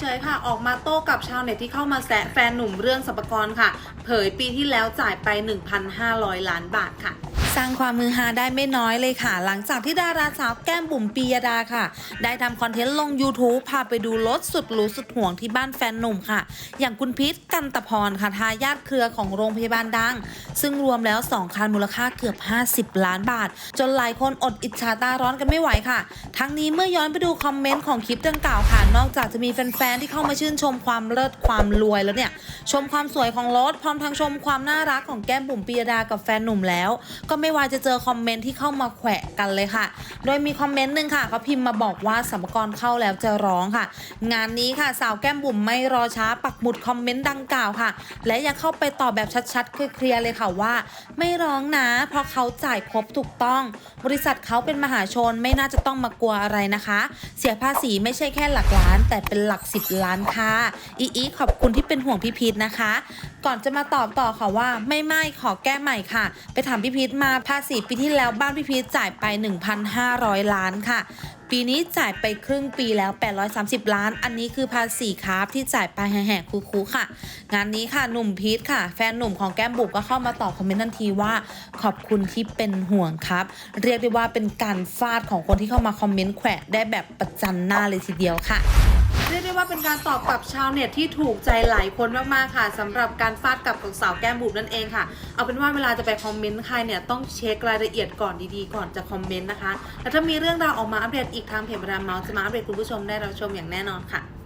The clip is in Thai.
เฉยค่ะ ออกมาโต้กับชาวเน็ตที่เข้ามาแซะแฟนหนุ่มเรื่องสัมปกรค่ะ เผยปีที่แล้วจ่ายไป 1,500 ล้านบาทค่ะสร้างความมือฮาได้ไม่น้อยเลยค่ะ หลังจากที่ดาราสาวแก้มบุ๋มปียดาค่ะ ได้ทำคอนเทนต์ลง YouTube พาไปดูรถสุดหรูสุดห่วงที่บ้านแฟนหนุ่มค่ะ อย่างคุณพิษกันตะพรค่ะทายาทเครือของโรงพยาบาลดัง ซึ่งรวมแล้ว 2 คันมูลค่าเกือบ 50 ล้านบาท จนหลายคนอดอิจฉาตาร้อนกันไม่ไหวค่ะ ทั้งนี้เมื่อย้อนไปดูคอมเมนต์ของคลิปดังกล่าวค่ะ นอกจากจะมีแฟนที่เข้ามาชื่นชมความเลิศความรวยแล้วเนี่ย ชมความสวยของรถพร้อมทั้งชมความน่ารักของแก้มบุ๋มปียดากับแฟนหนุ่มแล้ว ก็ไม่ว่าจะเจอคอมเมนต์ที่เข้ามาแขวะกันเลยค่ะ โดยมีคอมเมนต์หนึ่งค่ะเขาพิมพ์มาบอกว่าสัมภาระเข้าแล้วจะร้องค่ะ งานนี้ค่ะสาวแก้มบุ๋มไม่รอช้าปักหมุดคอมเมนต์ดังกล่าวค่ะ และยังเข้าไปตอบแบบชัดๆเคลียร์เลยค่ะว่า ไม่ร้องนะเพราะเขาจ่ายครบถูกต้อง บริษัทเขาเป็นมหาชนไม่น่าจะต้องมากลัวอะไรนะคะ เสียภาษีไม่ใช่แค่หลักล้าน แต่เป็นหลักสิบล้านค่ะอีอีขอบคุณที่เป็นห่วงพี่พีทนะคะ ก่อนจะมาตอบต่อค่ะว่าไม่ไม่ขอแก้ใหม่ค่ะ ไปถามพี่พีทมาภาษีปีที่แล้วบ้านพี่พีทจ่ายไป 1,500 ล้านค่ะปีนี้จ่ายไปครึ่งปีแล้ว 830 ล้าน อันนี้คือภาษีคาร์บที่จ่ายไปแห่ๆคูๆค่ะ งานนี้ค่ะหนุ่มพีทค่ะ แฟนหนุ่มของแก้มบุ๋มก็เข้ามาตอบคอมเมนต์ทันทีว่า ขอบคุณที่เป็นห่วงครับ เรียกได้ว่าเป็นการฟาดของคนที่เข้ามาคอมเมนต์แขวะได้แบบประจันหน้าเลยทีเดียวค่ะ เรียกได้ว่าเป็นการตอบกลับชาวเน็ตที่ถูกใจหลายคนมากๆค่ะสำหรับการฟาดกลับของสาวแก้มบุ๋มนั่นเองค่ะ เอาเป็นว่าเวลาจะไปคอมเมนต์ใครเนี่ยต้องเช็ครายละเอียดก่อนดีๆก่อนจะคอมเมนต์นะคะ แล้วถ้ามีเรื่องราวออกมาอัปเดตอีกทางเพจมาดามเมาส์จะมาอัปเดตคุณผู้ชมได้รับชมอย่างแน่นอนค่ะ